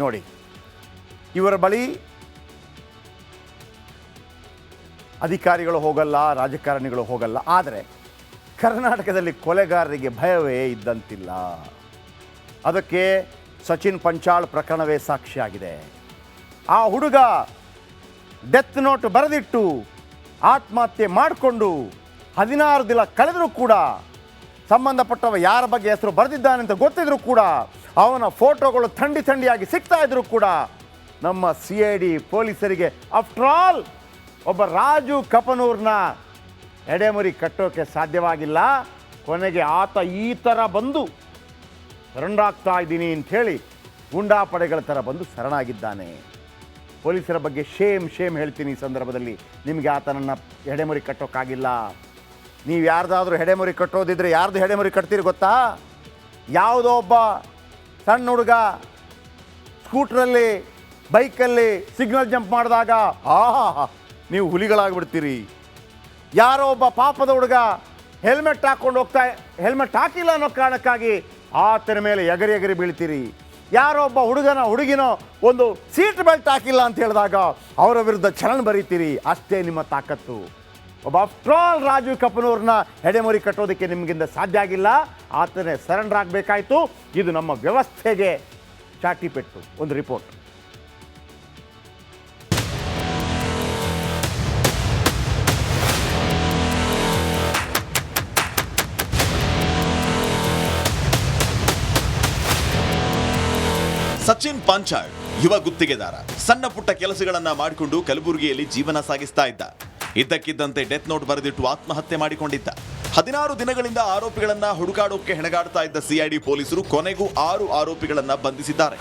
ನೋಡಿ, ಇವರ ಬಳಿ ಅಧಿಕಾರಿಗಳು ಹೋಗಲ್ಲ, ರಾಜಕಾರಣಿಗಳು ಹೋಗಲ್ಲ, ಆದರೆ ಕರ್ನಾಟಕದಲ್ಲಿ ಕೊಲೆಗಾರರಿಗೆ ಭಯವೇ ಇದ್ದಂತಿಲ್ಲ. ಅದಕ್ಕೆ ಸಚಿನ್ ಪಂಚಾಳ್ ಪ್ರಕರಣವೇ ಸಾಕ್ಷಿಯಾಗಿದೆ. ಆ ಹುಡುಗ ಡೆತ್ ನೋಟ್ ಬರೆದಿಟ್ಟು ಆತ್ಮಹತ್ಯೆ ಮಾಡಿಕೊಂಡು ಹದಿನಾರು ದಿನ ಕಳೆದರೂ ಕೂಡ ಸಂಬಂಧಪಟ್ಟವ ಯಾರ ಬಗ್ಗೆ ಹೆಸರು ಬರೆದಿದ್ದಾನೆ ಅಂತ ಗೊತ್ತಿದ್ರು ಕೂಡ ಅವನ ಫೋಟೋಗಳು ಥಂಡಿ ಥಂಡಿಯಾಗಿ ಸಿಗ್ತಾ ಇದ್ರು ಕೂಡ ನಮ್ಮ ಸಿ ಐ ಡಿ ಪೊಲೀಸರಿಗೆ ಆಫ್ಟರ್ ಆಲ್ ಒಬ್ಬ ರಾಜು ಕಪನೂರ್ನ ಎಡೆಮುರಿ ಕಟ್ಟೋಕೆ ಸಾಧ್ಯವಾಗಿಲ್ಲ. ಕೊನೆಗೆ ಆತ ಈ ಥರ ಬಂದು ಶರಣಾಗ್ತಾ ಇದ್ದೀನಿ ಅಂಥೇಳಿ ಗುಂಡಾ ಪಡೆಗಳ ಥರ ಬಂದು ಶರಣಾಗಿದ್ದಾನೆ. ಪೊಲೀಸರ ಬಗ್ಗೆ ಶೇಮ್ ಶೇಮ್ ಹೇಳ್ತೀನಿ ಈ ಸಂದರ್ಭದಲ್ಲಿ. ನಿಮಗೆ ಆತನನ್ನು ಹೆಡೆಮುರಿ ಕಟ್ಟೋಕ್ಕಾಗಿಲ್ಲ ನೀವು ಯಾರ್ದಾದ್ರೂ ಹೆಡೆಮುರಿ ಕಟ್ಟೋದಿದ್ರೆ ಯಾರ್ದು ಹೆಡೆಮುರಿ ಕಟ್ತೀರಿ ಗೊತ್ತಾ? ಯಾವುದೋ ಒಬ್ಬ ಸಣ್ಣ ಹುಡುಗ ಸ್ಕೂಟ್ರಲ್ಲಿ, ಬೈಕಲ್ಲಿ ಸಿಗ್ನಲ್ ಜಂಪ್ ಮಾಡಿದಾಗ, ಆಹಾ, ನೀವು ಹುಲಿಗಳಾಗ್ಬಿಡ್ತೀರಿ. ಯಾರೋ ಒಬ್ಬ ಪಾಪದ ಹುಡುಗ ಹೆಲ್ಮೆಟ್ ಹಾಕ್ಕೊಂಡು ಹೋಗ್ತಾ, ಹೆಲ್ಮೆಟ್ ಹಾಕಿಲ್ಲ ಅನ್ನೋ ಕಾರಣಕ್ಕಾಗಿ ಆತನ ಮೇಲೆ ಎಗರಿ ಎಗರಿ ಬೀಳ್ತೀರಿ. ಯಾರೋ ಒಬ್ಬ ಹುಡುಗನ, ಹುಡುಗಿನೋ ಒಂದು ಸೀಟ್ ಬೆಲ್ಟ್ ಹಾಕಿಲ್ಲ ಅಂತ ಹೇಳಿದಾಗ ಅವರ ವಿರುದ್ಧ ಚಲನ್ ಬರೀತೀರಿ. ಅಷ್ಟೇ ನಿಮ್ಮ ತಾಕತ್ತು. ಒಬ್ಬ ಆಫ್ಟರ್ ಆಲ್ ರಾಜೀವ್ ಕಪನೂರ್ನ ಎಡೆಮುರಿ ಕಟ್ಟೋದಕ್ಕೆ ನಿಮಗಿಂದ ಸಾಧ್ಯ ಆಗಿಲ್ಲ. ಆತನೇ ಸರೆಂಡರ್ ಆಗಬೇಕಾಯ್ತು. ಇದು ನಮ್ಮ ವ್ಯವಸ್ಥೆಗೆ ಚಾಟಿ ಪೆಟ್ಟು ಒಂದು ರಿಪೋರ್ಟ್. ಸಚಿನ್ ಪಾಂಚಾಳ್ ಯುವ ಗುತ್ತಿಗೆದಾರ. ಸಣ್ಣ ಪುಟ್ಟ ಕೆಲಸಗಳನ್ನ ಮಾಡಿಕೊಂಡು ಕಲಬುರಗಿಯಲ್ಲಿ ಜೀವನ ಸಾಗಿಸ್ತಾ ಇದ್ದ. ಇದ್ದಕ್ಕಿದ್ದಂತೆ ಡೆತ್ ನೋಟ್ ಬರೆದಿಟ್ಟು ಆತ್ಮಹತ್ಯೆ ಮಾಡಿಕೊಂಡಿದ್ದ. ಹದಿನಾರು ದಿನಗಳಿಂದ ಆರೋಪಿಗಳನ್ನ ಹುಡುಕಾಡೋಕೆ ಹೆಣಗಾಡ್ತಾ ಇದ್ದ ಸಿಐಡಿ ಪೊಲೀಸರು ಕೊನೆಗೂ ಆರು ಆರೋಪಿಗಳನ್ನ ಬಂಧಿಸಿದ್ದಾರೆ.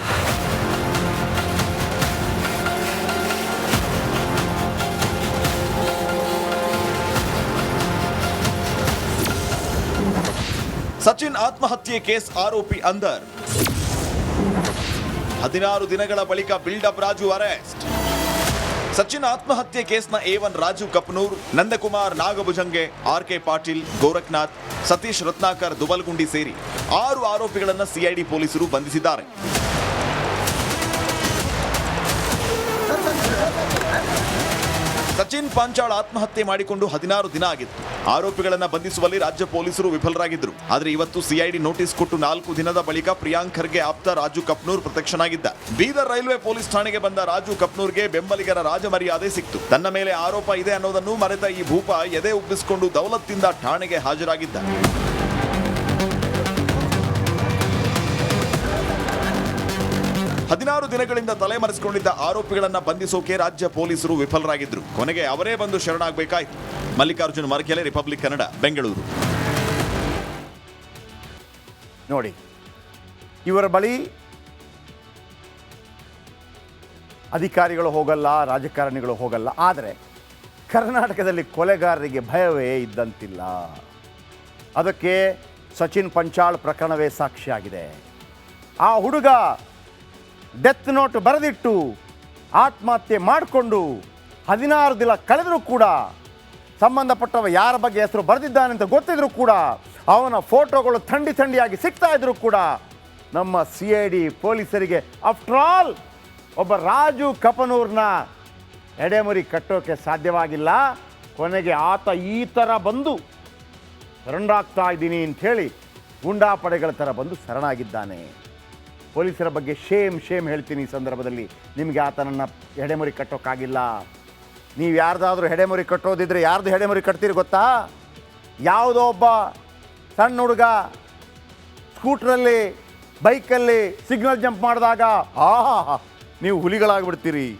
ಸಚಿನ್ ಆತ್ಮಹತ್ಯೆ ಕೇಸ್ ಆರೋಪಿ ಅಂದರ್. ಹದಿನಾರು ದಿನಗಳ ಬಳಿಕ ಬಿಲ್ಡಪ್ ರಾಜು ಅರೆಸ್ಟ್. ಸಚಿನ್ ಆತ್ಮಹತ್ಯೆ ಕೇಸ್ನ ಎ ಒನ್ ರಾಜು ಕಪ್ನೂರ್, ನಂದಕುಮಾರ್ ನಾಗಭುಜಂಗೆ ಆರ್ ಕೆ ಪಾಟೀಲ್, ಗೋರಖ್ನಾಥ್, ಸತೀಶ್ ರತ್ನಾಕರ್ ದುಬಲ್ಗುಂಡಿ ಸೇರಿ ಆರು ಆರೋಪಿಗಳನ್ನು ಸಿಐಡಿ ಪೊಲೀಸರು ಬಂಧಿಸಿದ್ದಾರೆ. ಸಚಿನ್ ಪಾಂಚಾಳ್ ಆತ್ಮಹತ್ಯೆ ಮಾಡಿಕೊಂಡು ಹದಿನಾರು ದಿನ ಆಗಿತ್ತು. ಆರೋಪಿಗಳನ್ನ ಬಂಧಿಸುವಲ್ಲಿ ರಾಜ್ಯ ಪೊಲೀಸರು ವಿಫಲರಾಗಿದ್ದರು. ಆದರೆ ಇವತ್ತು ಸಿಐಡಿ ನೋಟಿಸ್ ಕೊಟ್ಟು ನಾಲ್ಕು ದಿನದ ಬಳಿಕ ಪ್ರಿಯಾಂಕ್ ಖರ್ಗೆ ಆಪ್ತ ರಾಜು ಕಪ್ನೂರ್ ಪ್ರತ್ಯಕ್ಷನಾಗಿದ್ದ. ಬೀದರ್ ರೈಲ್ವೆ ಪೊಲೀಸ್ ಠಾಣೆಗೆ ಬಂದ ರಾಜು ಕಪ್ನೂರ್ಗೆ ಬೆಂಬಲಿಗರ ರಾಜಮರ್ಯಾದೆ ಸಿಕ್ತು. ತನ್ನ ಮೇಲೆ ಆರೋಪ ಇದೆ ಅನ್ನೋದನ್ನು ಮರೆತ ಈ ಭೂಪ ಎದೆ ಉಬ್ಬಿಸಿಕೊಂಡು ದೌಲತ್ತಿಂದ ಠಾಣೆಗೆ ಹಾಜರಾಗಿದ್ದ. ಹದಿನಾರು ದಿನಗಳಿಂದ ತಲೆಮರೆಸಿಕೊಂಡಿದ್ದ ಆರೋಪಿಗಳನ್ನ ಬಂಧಿಸೋಕೆ ರಾಜ್ಯ ಪೊಲೀಸರು ವಿಫಲರಾಗಿದ್ರು. ಕೊನೆಗೆ ಅವರೇ ಬಂದು ಶರಣಾಗಬೇಕಾಯಿತು. ಮಲ್ಲಿಕಾರ್ಜುನ್ ಮರಕೆಲೆ ರಿಪಬ್ಲಿಕ್ ಕನ್ನಡ ಬೆಂಗಳೂರು ನೋಡಿ, ಇವರ ಬಳಿ ಅಧಿಕಾರಿಗಳು ಹೋಗಲ್ಲ, ರಾಜಕಾರಣಿಗಳು ಹೋಗಲ್ಲ. ಆದರೆ ಕರ್ನಾಟಕದಲ್ಲಿ ಕೊಲೆಗಾರರಿಗೆ ಭಯವೇ ಇದ್ದಂತಿಲ್ಲ. ಅದಕ್ಕೆ ಸಚಿನ್ ಪಂಚಾಳ್ ಪ್ರಕರಣವೇ ಸಾಕ್ಷಿಯಾಗಿದೆ. ಆ ಹುಡುಗ ಡೆತ್ ನೋಟ್ ಬರೆದಿಟ್ಟು ಆತ್ಮಹತ್ಯೆ ಮಾಡಿಕೊಂಡು ಹದಿನಾರು ದಿನ ಕಳೆದರೂ ಕೂಡ ಸಂಬಂಧಪಟ್ಟವ ಯಾರ ಬಗ್ಗೆ ಹೆಸರು ಬರೆದಿದ್ದಾನೆ ಅಂತ ಗೊತ್ತಿದ್ರೂ ಕೂಡ ಅವನ ಫೋಟೋಗಳು ಥಂಡಿ ಥಂಡಿಯಾಗಿ ಸಿಗ್ತಾ ಇದ್ರು ಕೂಡ ನಮ್ಮ ಸಿ ಐ ಡಿ ಪೊಲೀಸರಿಗೆ ಆಫ್ಟರ್ ಆಲ್ ಒಬ್ಬ ರಾಜು ಕಪನೂರ್ನ ಎಡೆಮುರಿ ಕಟ್ಟೋಕೆ ಸಾಧ್ಯವಾಗಿಲ್ಲ. ಕೊನೆಗೆ ಆತ ಈ ಥರ ಬಂದು ಶರಣಾಗ್ತಾ ಇದ್ದೀನಿ ಅಂಥೇಳಿ ಗುಂಡಾ ಪಡೆಗಳ ಥರ ಬಂದು ಶರಣಾಗಿದ್ದಾನೆ. ಪೊಲೀಸರ ಬಗ್ಗೆ ಶೇಮ್ ಶೇಮ್ ಹೇಳ್ತೀನಿ ಈ ಸಂದರ್ಭದಲ್ಲಿ. ನಿಮಗೆ ಆತನನ್ನು ಹೆಡೆಮುರಿ ಕಟ್ಟೋಕ್ಕಾಗಿಲ್ಲ. ನೀವು ಯಾರ್ದಾದ್ರೂ ಹೆಡೆಮುರಿ ಕಟ್ಟೋದಿದ್ರೆ ಯಾರ್ದು ಹೆಡೆಮುರಿ ಕಟ್ತೀರಿ ಗೊತ್ತಾ? ಯಾವುದೋ ಒಬ್ಬ ಸಣ್ಣ ಹುಡುಗ ಸ್ಕೂಟ್ರಲ್ಲಿ, ಬೈಕಲ್ಲಿ ಸಿಗ್ನಲ್ ಜಂಪ್ ಮಾಡಿದಾಗ, ಆಹಾ, ನೀವು ಹುಲಿಗಳಾಗ್ಬಿಡ್ತೀರಿ.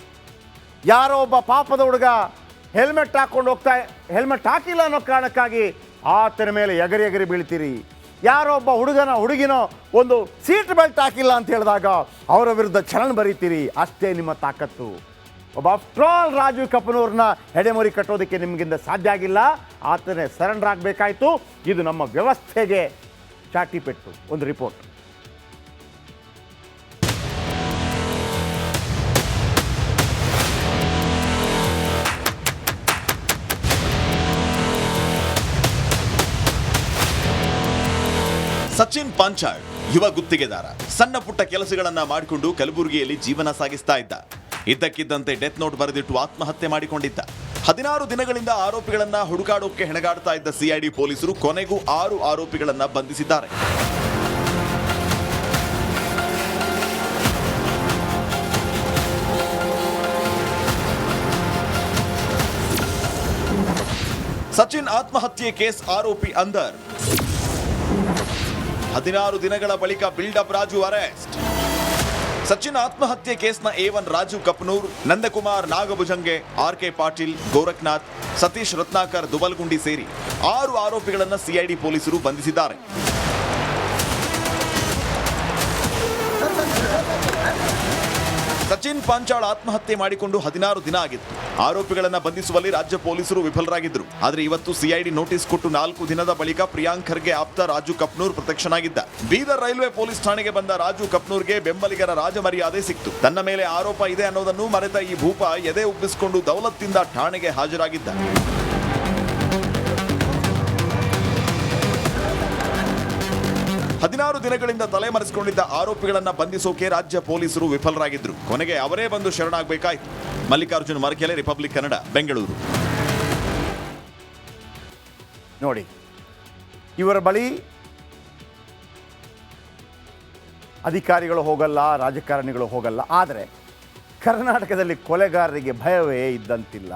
ಯಾರೋ ಒಬ್ಬ ಪಾಪದ ಹುಡುಗ ಹೆಲ್ಮೆಟ್ ಹಾಕ್ಕೊಂಡು ಹೋಗ್ತಾ ಹೆಲ್ಮೆಟ್ ಹಾಕಿಲ್ಲ ಅನ್ನೋ ಕಾರಣಕ್ಕಾಗಿ ಆತನ ಮೇಲೆ ಎಗರಿ ಎಗರಿ ಬೀಳ್ತೀರಿ. ಯಾರೋ ಒಬ್ಬ ಹುಡುಗನ ಹುಡುಗಿನೋ ಒಂದು ಸೀಟ್ ಬೆಲ್ಟ್ ಹಾಕಿಲ್ಲ ಅಂತ ಹೇಳಿದಾಗ ಅವರ ವಿರುದ್ಧ ಚಲನ್ ಬರೀತೀರಿ, ಅಷ್ಟೇ ನಿಮ್ಮ ತಾಕತ್ತು. ಒಬ್ಬ ಆಫ್ಟ್ರಾಲ್ ರಾಜು ಕಪನೂರ್ನ ಹೆಡೆಮೊರಿ ಕಟ್ಟೋದಕ್ಕೆ ನಿಮಗಿಂದ ಸಾಧ್ಯ ಆಗಿಲ್ಲ. ಆತನೇ ಸರೆಂಡರ್ ಇದು ನಮ್ಮ ವ್ಯವಸ್ಥೆಗೆ ಚಾಟಿ ಪೆಟ್ಟು. ಒಂದು ರಿಪೋರ್ಟ್. ಸಚಿನ್ ಪಾಂಚಾಳ್ ಯುವ ಗುತ್ತಿಗೆದಾರ. ಸಣ್ಣ ಪುಟ್ಟ ಕೆಲಸಗಳನ್ನ ಮಾಡಿಕೊಂಡು ಕಲಬುರಗಿಯಲ್ಲಿ ಜೀವನ ಸಾಗಿಸ್ತಾ ಇದ್ದ. ಇದ್ದಕ್ಕಿದ್ದಂತೆ ಡೆತ್ ನೋಟ್ ಬರೆದಿಟ್ಟು ಆತ್ಮಹತ್ಯೆ ಮಾಡಿಕೊಂಡಿದ್ದ. ಹದಿನಾರು ದಿನಗಳಿಂದ ಆರೋಪಿಗಳನ್ನ ಹುಡುಕಾಡೋಕೆ ಹೆಣಗಾಡ್ತಾ ಇದ್ದ ಸಿಐಡಿ ಪೊಲೀಸರು ಕೊನೆಗೂ ಆರು ಆರೋಪಿಗಳನ್ನ ಬಂಧಿಸಿದ್ದಾರೆ. ಸಚಿನ್ ಆತ್ಮಹತ್ಯೆ ಕೇಸ್ ಆರೋಪಿ ಅಂದರ್. ಹದಿನಾರು ದಿನಗಳ ಬಳಿಕ ಬಿಲ್ಡಪ್ ರಾಜು ಅರೆಸ್ಟ್ ಸಚಿನ್ ಆತ್ಮಹತ್ಯೆ ಕೇಸ್ನ ಒನ್ ರಾಜು ಕಪ್ನೂರ್, ನಂದಕುಮಾರ್ ನಾಗಭುಜಂಗೆ ಆರ್ ಕೆ ಪಾಟೀಲ್, ಗೋರಖ್ನಾಥ್, ಸತೀಶ್ ರತ್ನಾಕರ್ ದುಬಲ್ಗುಂಡಿ ಸೇರಿ ಆರು ಆರೋಪಿಗಳನ್ನು ಸಿಐಡಿ ಪೊಲೀಸರು ಬಂಧಿಸಿದ್ದಾರೆ. ಸಚಿನ್ ಪಾಂಚಾಳ್ ಆತ್ಮಹತ್ಯೆ ಮಾಡಿಕೊಂಡು ಹದಿನಾರು ದಿನ ಆಗಿತ್ತು. ಆರೋಪಿಗಳನ್ನು ಬಂಧಿಸುವಲ್ಲಿ ರಾಜ್ಯ ಪೊಲೀಸರು ವಿಫಲರಾಗಿದ್ದರು. ಆದರೆ ಇವತ್ತು ಸಿಐಡಿ ನೋಟಿಸ್ ಕೊಟ್ಟು ನಾಲ್ಕು ದಿನದ ಬಳಿಕ ಪ್ರಿಯಾಂಕ್ ಖರ್ಗೆ ಆಪ್ತ ರಾಜು ಕಪ್ನೂರ್ ಪ್ರತ್ಯಕ್ಷನಾಗಿದ್ದ. ಬೀದರ್ ರೈಲ್ವೆ ಪೊಲೀಸ್ ಠಾಣೆಗೆ ಬಂದ ರಾಜು ಕಪ್ನೂರ್ಗೆ ಬೆಂಬಲಿಗರ ರಾಜಮರ್ಯಾದೆ ಸಿಕ್ತು. ತನ್ನ ಮೇಲೆ ಆರೋಪ ಇದೆ ಅನ್ನೋದನ್ನು ಮರೆತ ಈ ಭೂಪ ಎದೆ ಉಬ್ಬಿಸಿಕೊಂಡು ದೌಲತ್ತಿಂದ ಠಾಣೆಗೆ ಹಾಜರಾಗಿದ್ದ. ದಿನಗಳಿಂದ ತಲೆಮರೆಸಿಕೊಂಡಿದ್ದ ಆರೋಪಿಗಳನ್ನ ಬಂಧಿಸೋಕೆ ರಾಜ್ಯ ಪೊಲೀಸರು ವಿಫಲರಾಗಿದ್ರು. ಕೊನೆಗೆ ಅವರೇ ಬಂದು ಶರಣಾಗಬೇಕಾಯಿತು. ಮಲ್ಲಿಕಾರ್ಜುನ್ ಮರಕೆಲೆ ರಿಪಬ್ಲಿಕ್ ಕನ್ನಡ ಬೆಂಗಳೂರು ನೋಡಿ, ಇವರ ಬಳಿ ಅಧಿಕಾರಿಗಳು ಹೋಗಲ್ಲ, ರಾಜಕಾರಣಿಗಳು ಹೋಗಲ್ಲ, ಆದರೆ ಕರ್ನಾಟಕದಲ್ಲಿ ಕೊಲೆಗಾರರಿಗೆ ಭಯವೇ ಇದ್ದಂತಿಲ್ಲ.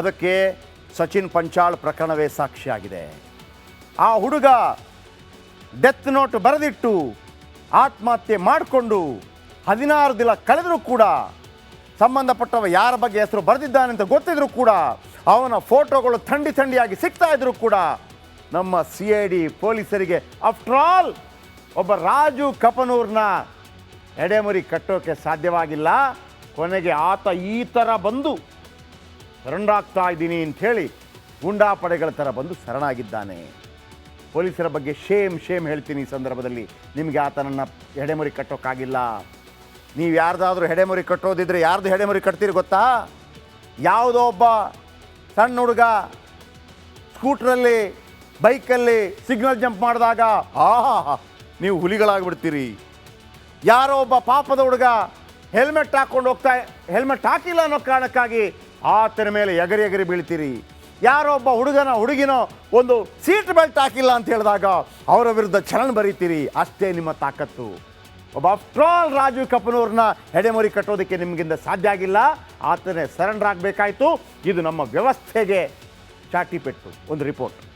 ಅದಕ್ಕೆ ಸಚಿನ್ ಪಂಚಾಳ್ ಪ್ರಕರಣವೇ ಸಾಕ್ಷಿಯಾಗಿದೆ. ಆ ಹುಡುಗ ಡೆತ್ ನೋಟ್ ಬರೆದಿಟ್ಟು ಆತ್ಮಹತ್ಯೆ ಮಾಡಿಕೊಂಡು ಹದಿನಾರು ದಿನ ಕಳೆದರೂ ಕೂಡ ಸಂಬಂಧಪಟ್ಟವ ಯಾರ ಬಗ್ಗೆ ಹೆಸರು ಬರೆದಿದ್ದಾನೆ ಅಂತ ಗೊತ್ತಿದ್ರೂ ಕೂಡ ಅವನ ಫೋಟೋಗಳು ಥಂಡಿ ಥಂಡಿಯಾಗಿ ಸಿಗ್ತಾ ಇದ್ರು ಕೂಡ ನಮ್ಮ ಸಿ ಐ ಡಿ ಪೊಲೀಸರಿಗೆ ಆಫ್ಟರ್ ಆಲ್ ಒಬ್ಬ ರಾಜು ಕಪನೂರ್ನ ಎಡೆಮುರಿ ಕಟ್ಟೋಕೆ ಸಾಧ್ಯವಾಗಿಲ್ಲ. ಕೊನೆಗೆ ಆತ ಈ ಥರ ಬಂದು ಶರಣಾಗ್ತಾ ಇದ್ದೀನಿ ಅಂಥೇಳಿ ಗುಂಡಾಪಡೆಗಳ ಥರ ಬಂದು ಶರಣಾಗಿದ್ದಾನೆ. ಪೊಲೀಸರ ಬಗ್ಗೆ ಶೇಮ್ ಶೇಮ್ ಹೇಳ್ತೀನಿ ಈ ಸಂದರ್ಭದಲ್ಲಿ. ನಿಮಗೆ ಆತನನ್ನು ಹೆಡೆಮುರಿ ಕಟ್ಟೋಕ್ಕಾಗಿಲ್ಲ ನೀವು ಯಾರ್ದಾದ್ರೂ ಹೆಡೆಮುರಿ ಕಟ್ಟೋದಿದ್ರೆ ಯಾರ್ದು ಹೆಡೆಮುರಿ ಕಟ್ತೀರಿ ಗೊತ್ತಾ? ಯಾವುದೋ ಒಬ್ಬ ಸಣ್ಣ ಹುಡುಗ ಸ್ಕೂಟ್ರಲ್ಲಿ, ಬೈಕಲ್ಲಿ ಸಿಗ್ನಲ್ ಜಂಪ್ ಮಾಡಿದಾಗ, ಆಹಾ, ನೀವು ಹುಲಿಗಳಾಗ್ಬಿಡ್ತೀರಿ. ಯಾರೋ ಒಬ್ಬ ಪಾಪದ ಹುಡುಗ ಹೆಲ್ಮೆಟ್ ಹಾಕ್ಕೊಂಡು ಹೋಗ್ತಾ ಹೆಲ್ಮೆಟ್ ಹಾಕಿಲ್ಲ ಅನ್ನೋ ಕಾರಣಕ್ಕಾಗಿ ಆತನ ಮೇಲೆ ಎಗರಿ ಎಗರಿ ಬೀಳ್ತೀರಿ. ಯಾರೋ ಒಬ್ಬ ಹುಡುಗನ ಹುಡುಗಿನೋ ಒಂದು ಸೀಟ್ ಬೆಲ್ಟ್ ಹಾಕಿಲ್ಲ ಅಂತ ಹೇಳಿದಾಗ ಅವರ ವಿರುದ್ಧ ಚಲನ್ ಬರೀತೀರಿ. ಅಷ್ಟೇ ನಿಮ್ಮ ತಾಕತ್ತು. ಒಬ್ಬ ಆಫ್ಟ್ರಾಲ್ ರಾಜೀವ್ ಕಪನೂರ್ನ ಹೆಡೆಮೋರಿ ಕಟ್ಟೋದಕ್ಕೆ ನಿಮಗಿಂದ ಸಾಧ್ಯ ಆಗಿಲ್ಲ. ಆತನೇ ಸರೆಂಡರ್ ಇದು ನಮ್ಮ ವ್ಯವಸ್ಥೆಗೆ ಚಾಟಿ ಪೆಟ್ಟು. ಒಂದು ರಿಪೋರ್ಟ್.